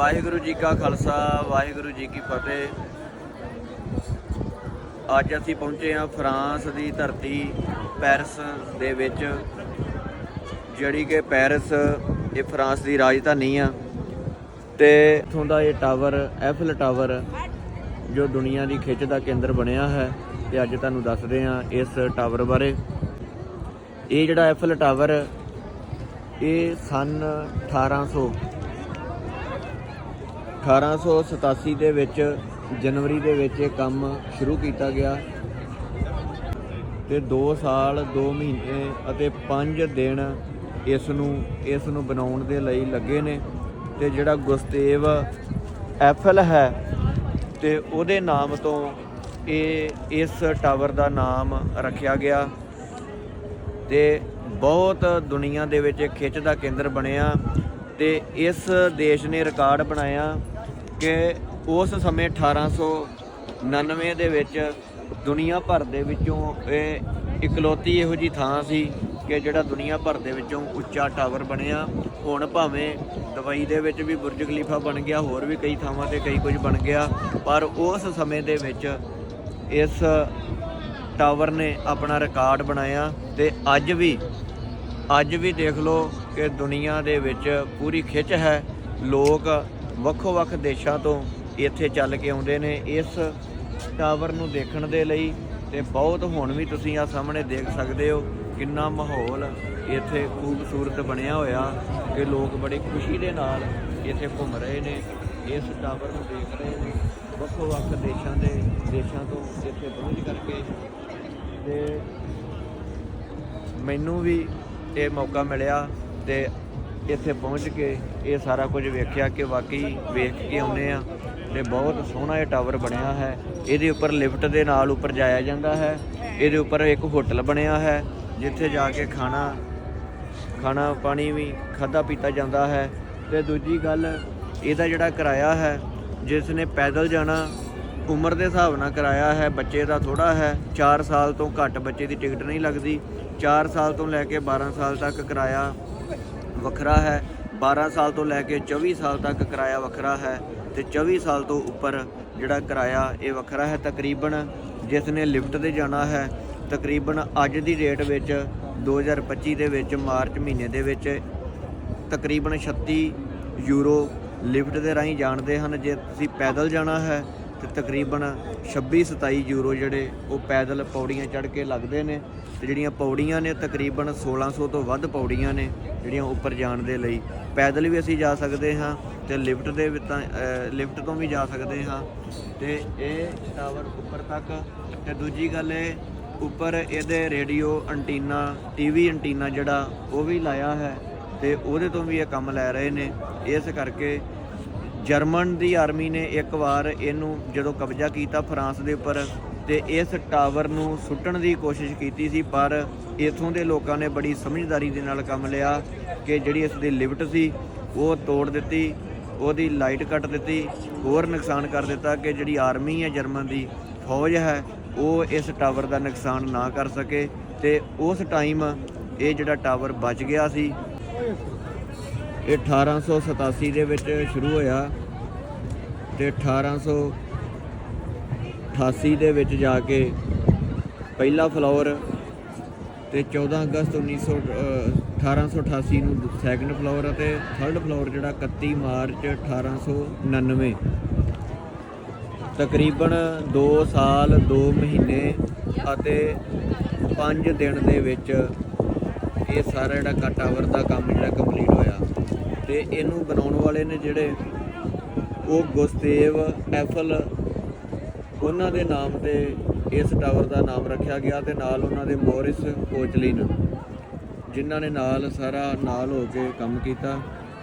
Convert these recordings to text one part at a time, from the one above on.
ਵਾਹਿਗੁਰੂ ਜੀ ਕਾ ਖਾਲਸਾ, ਵਾਹਿਗੁਰੂ ਜੀ ਕੀ ਫਤਿਹ। ਅੱਜ ਅਸੀਂ ਪਹੁੰਚੇ ਹਾਂ ਫਰਾਂਸ ਦੀ ਧਰਤੀ ਪੈਰਿਸ ਦੇ ਵਿੱਚ, ਜਿਹੜੀ ਕਿ ਪੈਰਿਸ, ਇਹ ਫਰਾਂਸ ਦੀ ਰਾਜਧਾਨੀ ਆ। ਤੇ ਇਥੋਂ ਦਾ ਇਹ ਟਾਵਰ, ਐਫਲ ਟਾਵਰ, ਜੋ ਦੁਨੀਆ ਦੀ ਖਿੱਚ ਦਾ ਕੇਂਦਰ ਬਣਿਆ ਹੈ, ਤੇ ਅੱਜ ਤੁਹਾਨੂੰ ਦੱਸਦੇ ਹਾਂ ਇਸ ਟਾਵਰ ਬਾਰੇ। ਇਹ ਜਿਹੜਾ ਐਫਲ ਟਾਵਰ, ਇਹ ਸਨ 1800 1887 ਦੇ ਵਿੱਚ ਜਨਵਰੀ ਦੇ ਵਿੱਚ ਇਹ ਕੰਮ ਸ਼ੁਰੂ ਕੀਤਾ ਗਿਆ ਤੇ 2 ਸਾਲ 2 ਮਹੀਨੇ ਅਤੇ 5 ਦਿਨ ਇਸ ਨੂੰ ਇਸ ਨੂੰ ਬਣਾਉਣ ਦੇ ਲਈ ਲੱਗੇ ਨੇ ਤੇ ਜਿਹੜਾ ਗੁਸਤੇਵ ਐਫਲ ਹੈ ਤੇ ਉਹਦੇ ਨਾਮ ਤੋਂ ਇਹ, ਇਸ ਟਾਵਰ ਦਾ ਨਾਮ ਰੱਖਿਆ ਗਿਆ ਤੇ ਬਹੁਤ ਦੁਨੀਆ ਦੇ ਵਿੱਚ ਖਿੱਚ ਦਾ ਕੇਂਦਰ ਬਣਿਆ ਤੇ ਇਸ ਦੇਸ਼ ਨੇ ਰਿਕਾਰਡ ਬਣਾਇਆ ਕਿ ਉਸ ਸਮੇਂ 1899 ਦੇ ਵਿੱਚ ਦੁਨੀਆ ਭਰ ਦੇ ਵਿੱਚੋਂ ਇਹ ਇਕਲੌਤੀ ਇਹੋ ਜੀ ਥਾਂ ਸੀ ਕਿ ਜਿਹੜਾ ਦੁਨੀਆ ਭਰ ਦੇ ਵਿੱਚੋਂ ਉੱਚਾ ਟਾਵਰ ਬਣਿਆ। ਹੁਣ ਭਾਵੇਂ ਦੁਬਈ ਦੇ ਵਿੱਚ ਵੀ ਬੁਰਜ ਖਲੀਫਾ ਬਣ ਗਿਆ, ਹੋਰ ਵੀ ਕਈ ਥਾਵਾਂ ਤੇ ਕਈ ਕੁਝ ਬਣ ਗਿਆ, ਪਰ ਉਸ ਸਮੇਂ ਦੇ ਵਿੱਚ ਇਸ ਟਾਵਰ ਨੇ ਆਪਣਾ ਰਿਕਾਰਡ ਬਣਾਇਆ ਤੇ ਅੱਜ ਵੀ ਅੱਜ ਵੀ ਦੇਖ ਲਓ ਕਿ ਦੁਨੀਆ ਦੇ ਵਿੱਚ ਪੂਰੀ ਖਿੱਚ ਹੈ। ਲੋਕ ਵੱਖੋ-ਵੱਖ ਦੇਸ਼ਾਂ ਤੋਂ ਇੱਥੇ ਚੱਲ ਕੇ ਆਉਂਦੇ ਨੇ ਇਸ ਟਾਵਰ ਨੂੰ ਦੇਖਣ ਦੇ ਲਈ ਤੇ ਬਹੁਤ ਹੁਣ ਵੀ ਤੁਸੀਂ ਆ ਸਾਹਮਣੇ ਦੇਖ ਸਕਦੇ ਹੋ ਕਿੰਨਾ ਮਾਹੌਲ ਇੱਥੇ ਖੂਬਸੂਰਤ ਬਣਿਆ ਹੋਇਆ ਕਿ ਲੋਕ ਬੜੀ ਖੁਸ਼ੀ ਦੇ ਨਾਲ ਇੱਥੇ ਘੁੰਮ ਰਹੇ ਨੇ। ਇਸ ਟਾਵਰ ਨੂੰ ਦੇਖ ਰਹੇ ਨੇ ਵੱਖੋ-ਵੱਖ ਦੇਸ਼ਾਂ ਦੇ ਦੇਸ਼ਾਂ ਤੋਂ ਇੱਥੇ ਪਹੁੰਚ ਕਰਕੇ ਤੇ ਮੈਨੂੰ ਵੀ ਇਹ ਮੌਕਾ ਮਿਲਿਆ ਤੇ ਇੱਥੇ ਪਹੁੰਚ ਕੇ ਇਹ ਸਾਰਾ ਕੁਝ ਵੇਖਿਆ ਕਿ ਵਾਕਈ ਵੇਖ ਕੇ ਆਉਨੇ ਆ ਤੇ ਬਹੁਤ ਸੋਹਣਾ ਇਹ ਟਾਵਰ ਬਣਿਆ ਹੈ। ਇਹਦੇ ਉੱਪਰ ਲਿਫਟ ਦੇ ਨਾਲ ਉੱਪਰ ਜਾਇਆ ਜਾਂਦਾ ਹੈ। ਇਹਦੇ ਉੱਪਰ ਇੱਕ ਹੋਟਲ ਬਣਿਆ ਹੈ, ਜਿੱਥੇ ਜਾ ਕੇ ਖਾਣਾ ਖਾਣਾ, ਪਾਣੀ ਵੀ ਖਾਦਾ ਪੀਤਾ ਜਾਂਦਾ ਹੈ। ਤੇ ਦੂਜੀ ਗੱਲ, ਇਹਦਾ ਜਿਹੜਾ ਕਿਰਾਇਆ ਹੈ, ਜਿਸ ਨੇ ਪੈਦਲ ਜਾਣਾ, ਉਮਰ ਦੇ ਹਿਸਾਬ ਨਾਲ ਕਿਰਾਇਆ ਹੈ, ਬੱਚੇ ਦਾ ਥੋੜਾ ਹੈ 4 ਸਾਲ ਤੋਂ ਘੱਟ ਬੱਚੇ ਦੀ ਟਿਕਟ ਨਹੀਂ ਲੱਗਦੀ। 4 ਸਾਲ ਤੋਂ ਲੈ ਕੇ 12 ਸਾਲ ਤੱਕ ਕਿਰਾਇਆ ਵੱਖਰਾ ਹੈ। 12 ਸਾਲ ਤੋਂ ਲੈ ਕੇ 24 ਸਾਲ ਤੱਕ ਕਿਰਾਇਆ ਵੱਖਰਾ ਹੈ ਤੇ 24 ਸਾਲ ਤੋਂ ਉੱਪਰ ਜਿਹੜਾ ਕਿਰਾਇਆ ਇਹ ਵੱਖਰਾ ਹੈ। ਤਕਰੀਬਨ ਜਿਸ ਨੇ ਲਿਫਟ ਤੇ ਜਾਣਾ ਹੈ, ਤਕਰੀਬਨ ਅੱਜ ਦੀ ਡੇਟ ਵਿੱਚ 2025 ਦੇ ਵਿੱਚ ਮਾਰਚ ਮਹੀਨੇ ਦੇ ਵਿੱਚ ਤਕਰੀਬਨ 36 ਯੂਰੋ ਲਿਫਟ ਦੇ ਰਾਹੀਂ ਜਾਣਦੇ ਹਨ। ਜੇ ਤੁਸੀਂ ਪੈਦਲ ਜਾਣਾ ਹੈ ਤੇ ਤਕਰੀਬਨ 26 27 ਯੂਰੋ ਜਿਹੜੇ ਉਹ ਪੈਦਲ ਪੌੜੀਆਂ ਚੜ੍ਹ ਕੇ ਲੱਗਦੇ ਨੇ ਤੇ ਜਿਹੜੀਆਂ ਪੌੜੀਆਂ ਨੇ ਤਕਰੀਬਨ 1600 ਤੋਂ ਵੱਧ ਪੌੜੀਆਂ ਨੇ ਜਿਹੜੀਆਂ ਉੱਪਰ ਜਾਣ ਦੇ ਲਈ। ਪੈਦਲ ਵੀ ਅਸੀਂ ਜਾ ਸਕਦੇ ਹਾਂ ਤੇ ਲਿਫਟ ਦੇ ਲਿਫਟ ਤੋਂ ਵੀ ਜਾ ਸਕਦੇ ਹਾਂ ਤੇ ਇਹ ਟਾਵਰ ਉੱਪਰ ਤੱਕ। ਤੇ ਦੂਜੀ ਗੱਲ ਇਹ, ਉੱਪਰ ਇਹਦੇ ਰੇਡੀਓ ਐਂਟੀਨਾ ਟੀਵੀ ਐਂਟੀਨਾ ਜਿਹੜਾ ਉਹ ਵੀ ਲਾਇਆ ਹੈ ਤੇ ਉਹਦੇ ਤੋਂ ਵੀ ਇਹ ਕੰਮ ਲੈ ਰਹੇ ਨੇ। ਇਸ ਕਰਕੇ ਜਰਮਨ ਦੀ ਆਰਮੀ ਨੇ ਇੱਕ ਵਾਰ ਇਹਨੂੰ ਜਦੋਂ ਕਬਜ਼ਾ ਕੀਤਾ ਫਰਾਂਸ ਦੇ ਉੱਪਰ ਤੇ ਇਸ ਟਾਵਰ ਨੂੰ ਸੁੱਟਣ ਦੀ ਕੋਸ਼ਿਸ਼ ਕੀਤੀ ਸੀ, ਪਰ ਇਥੋਂ ਦੇ ਲੋਕਾਂ ਨੇ ਬੜੀ ਸਮਝਦਾਰੀ ਦੇ ਨਾਲ ਕੰਮ ਲਿਆ ਕਿ ਜਿਹੜੀ ਇਸ ਦੀ ਲਿਮਟ ਸੀ, ਉਹ ਤੋੜ ਦਿੱਤੀ, ਉਹਦੀ ਲਾਈਟ ਕੱਟ ਦਿੱਤੀ, ਹੋਰ ਨੁਕਸਾਨ ਕਰ ਦਿੱਤਾ ਕਿ ਜਿਹੜੀ ਆਰਮੀ ਹੈ ਜਰਮਨ ਦੀ ਫੌਜ ਹੈ, ਉਹ ਇਸ ਟਾਵਰ ਦਾ ਨੁਕਸਾਨ ਨਾ ਕਰ ਸਕੇ ਤੇ ਉਸ ਟਾਈਮ ਇਹ ਜਿਹੜਾ ਟਾਵਰ ਬਚ ਗਿਆ ਸੀ। ਇਹ 1887 ਦੇ ਵਿੱਚ ਸ਼ੁਰੂ ਹੋਇਆ ਤੇ 1888 ਦੇ ਵਿੱਚ ਜਾ ਕੇ ਪਹਿਲਾ ਫਲੋਰ ਤੇ 14 ਅਗਸਤ 1900 ਅਹ 1888 ਨੂੰ ਸੈਕੰਡ ਫਲੋਰ ਅਤੇ ਥਰਡ ਫਲੋਰ ਜਿਹੜਾ 31 ਮਾਰਚ 1899 ਤਕਰੀਬਨ 2 ਸਾਲ 2 ਮਹੀਨੇ ਅਤੇ 5 ਦਿਨ ਦੇ ਵਿੱਚ ਇਹ ਸਾਰਾ ਜਿਹੜਾ ਕਾ ਟਾਵਰ ਦਾ ਕੰਮ ਜਿਹੜਾ ਕੰਪਲੀਟ ਤੇ ਇਹਨੂੰ ਬਣਾਉਣ ਵਾਲੇ ਨੇ ਜਿਹੜੇ ਉਹ ਗੁਸਤੇਵ ਐਫਲ, ਉਹਨਾਂ ਦੇ ਨਾਮ ਤੇ ਇਸ ਟਾਵਰ ਦਾ ਨਾਮ ਰੱਖਿਆ ਗਿਆ ਤੇ ਨਾਲ ਉਹਨਾਂ ਦੇ ਮੋਰਿਸ ਕੋਚਲਿਨ, ਜਿਨ੍ਹਾਂ ਨੇ ਨਾਲ ਸਾਰਾ ਨਾਲ ਹੋ ਕੇ ਕੰਮ ਕੀਤਾ।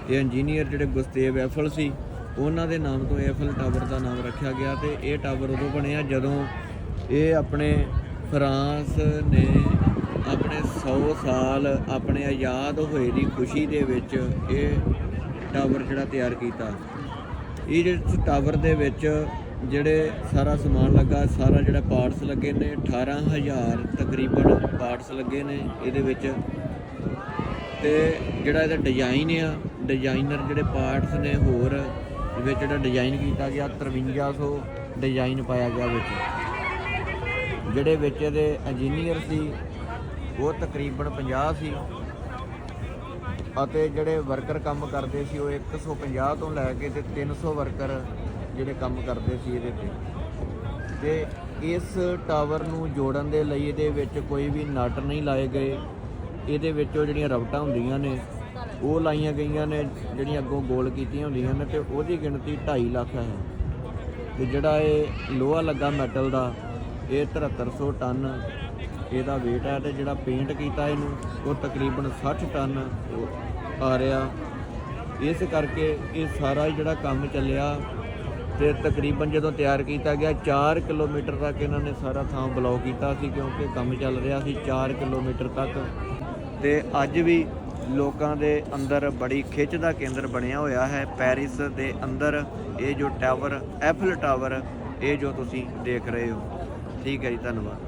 ਇਹ ਇੰਜੀਨੀਅਰ ਜਿਹੜੇ ਗੁਸਤੇਵ ਐਫਲ ਸੀ, ਉਹਨਾਂ ਦੇ ਨਾਮ ਤੋਂ ਐਫਲ ਟਾਵਰ ਦਾ ਨਾਮ ਰੱਖਿਆ ਗਿਆ ਤੇ ਇਹ ਟਾਵਰ ਉਦੋਂ ਬਣਿਆ ਜਦੋਂ ਇਹ ਆਪਣੇ ਫਰਾਂਸ ਨੇ ਆਪਣੇ 100 ਸਾਲ ਆਪਣੇ ਆਜ਼ਾਦ ਹੋਏ ਦੀ ਖੁਸ਼ੀ ਦੇ ਵਿੱਚ ਇਹ ਟਾਵਰ ਜਿਹੜਾ ਤਿਆਰ ਕੀਤਾ। ਇਹ ਜਿਹੜੇ ਟਾਵਰ ਦੇ ਵਿੱਚ ਜਿਹੜੇ ਸਾਰਾ ਸਮਾਨ ਲੱਗਾ, ਸਾਰਾ ਜਿਹੜਾ ਪਾਰਟਸ ਲੱਗੇ ਨੇ 18000 ਤਕਰੀਬਨ ਪਾਰਟਸ ਲੱਗੇ ਨੇ ਇਹਦੇ ਵਿੱਚ। ਤੇ ਜਿਹੜਾ ਇਹਦਾ ਡਿਜ਼ਾਈਨ ਆ ਡਿਜ਼ਾਈਨਰ ਜਿਹੜੇ ਪਾਰਟਸ ਨੇ ਹੋਰ ਵਿੱਚ ਜਿਹੜਾ ਡਿਜ਼ਾਈਨ ਕੀਤਾ ਗਿਆ 5300 ਡਿਜ਼ਾਈਨ ਪਾਇਆ ਗਿਆ ਵਿੱਚ। ਜਿਹੜੇ ਵਿੱਚ ਇਹਦੇ ਇੰਜੀਨੀਅਰ ਸੀ ਉਹ ਤਕਰੀਬਨ 50 ਸੀ। ਅਤੇ ਜਿਹੜੇ ਵਰਕਰ ਕੰਮ ਕਰਦੇ ਸੀ, ਉਹ 150 ਤੋਂ ਲੈ ਕੇ ਤੇ 300 ਵਰਕਰ ਜਿਹੜੇ ਕੰਮ ਕਰਦੇ ਸੀ ਇਹਦੇ ਤੇ। ਤੇ ਇਸ ਟਾਵਰ ਨੂੰ ਜੋੜਨ ਦੇ ਲਈ ਇਹਦੇ ਵਿੱਚ ਕੋਈ ਵੀ ਨਟ ਨਹੀਂ ਲਾਏ ਗਏ। ਇਹਦੇ ਵਿੱਚ ਉਹ ਜਿਹੜੀਆਂ ਰਬਟਾਂ ਹੁੰਦੀਆਂ ਨੇ, ਉਹ ਲਾਈਆਂ ਗਈਆਂ ਨੇ, ਜਿਹੜੀਆਂ ਅੱਗੋਂ ਗੋਲ ਕੀਤੀਆਂ ਹੁੰਦੀਆਂ ਨੇ ਤੇ ਉਹਦੀ ਗਿਣਤੀ 2.5 ਲੱਖ ਹੈ। ਤੇ ਜਿਹੜਾ ਇਹ ਲੋਹਾ ਲੱਗਾ ਮੈਟਲ ਦਾ, ਇਹ 7300 ਟਨ ਇਹਦਾ weight ਹੈ ਤੇ ਜਿਹੜਾ ਪੇਂਟ ਕੀਤਾ ਇਹਨੂੰ, ਉਹ ਤਕਰੀਬਨ 60 ਟਨ ਆ ਰਿਹਾ। ਇਸ ਕਰਕੇ ਇਹ ਸਾਰਾ ਜਿਹੜਾ ਕੰਮ ਚੱਲਿਆ ਤੇ ਤਕਰੀਬਨ ਜਦੋਂ ਤਿਆਰ ਕੀਤਾ ਗਿਆ 4 ਕਿਲੋਮੀਟਰ ਤੱਕ ਇਹਨਾਂ ਨੇ ਸਾਰਾ ਥਾਂ ਬਲੌਕ ਕੀਤਾ ਸੀ ਕਿਉਂਕਿ ਕੰਮ ਚੱਲ ਰਿਹਾ ਸੀ 4 ਕਿਲੋਮੀਟਰ ਤੱਕ। ਤੇ ਅੱਜ ਵੀ ਲੋਕਾਂ ਦੇ ਅੰਦਰ ਬੜੀ ਖਿੱਚ ਦਾ ਕੇਂਦਰ ਬਣਿਆ ਹੋਇਆ ਹੈ। ਪੈਰਿਸ ਦੇ ਅੰਦਰ ਇਹ ਜੋ ਟਾਵਰ, ਐਫਲ ਟਾਵਰ, ਇਹ ਜੋ ਤੁਸੀਂ ਦੇਖ ਰਹੇ ਹੋ। ਠੀਕ ਹੈ ਜੀ, ਧੰਨਵਾਦ।